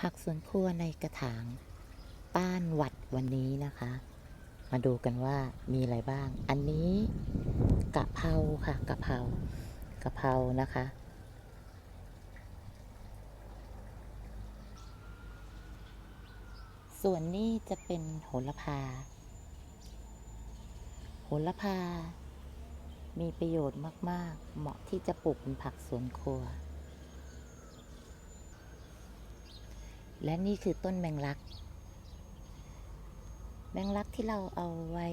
ผักสวนครัวในกระถางต้านหวัดวันนี้นะคะ มาดูกันว่ามีอะไรบ้าง อันนี้กะเพราค่ะกะเพรากะเพรานะคะ ส่วนนี้จะเป็นโหระพา โหระพา มีประโยชน์มาก ๆ เหมาะที่จะปลูกเป็นผักสวนครัว และนี่คือต้นแมงลัก แมงลักที่เราเอาไว้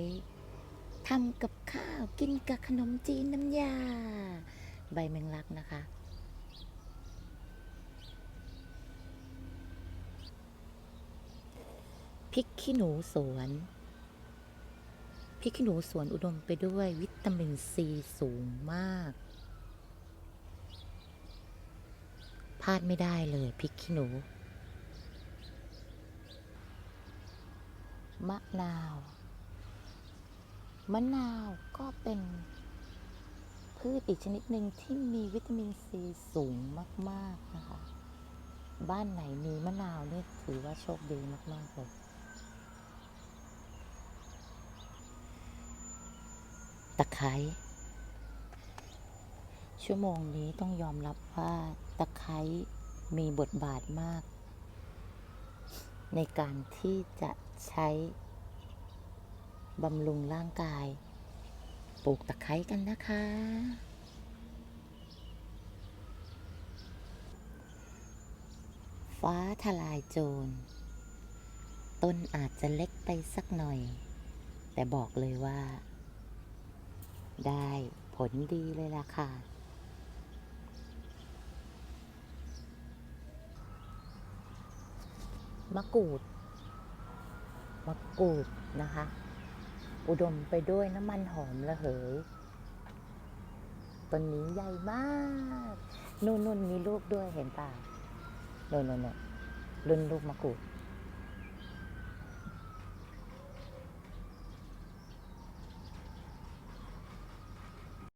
ทำกับข้าวกินกับขนมจีนน้ำยา ใบแมงลักนะคะ พริกขี้หนูสวน พริกขี้หนูสวนอุดมไปด้วยวิตามินซีสูงมากพลาดไม่ได้เลยพริกขี้หนู มะนาว มะนาวก็เป็นพืชอีกชนิดหนึ่งที่มีวิตามินซีสูงมาก ๆ นะคะ บ้านไหนมีมะนาวเนี่ยถือว่าโชคดีมาก ๆ เลย ตะไคร้ ชั่วโมงนี้ต้องยอมรับว่าตะไคร้มีบทบาทมาก ในการที่จะใช้บำรุงร่างกาย ปลูกตะไคร้กันนะคะ ฟ้าทลายโจร ต้นอาจจะเล็กไปสักหน่อย แต่บอกเลยว่า ได้ผลดีเลยล่ะค่ะ มะกรูด มะกรูดนะคะ อุดมไปด้วยน้ำมันหอมระเหยต้นนี้ใหญ่มาก นุ่นนุ่นมีลูกด้วยเห็นป่ะนู่นนู่นนู่นรุ่นลูกมะกรูด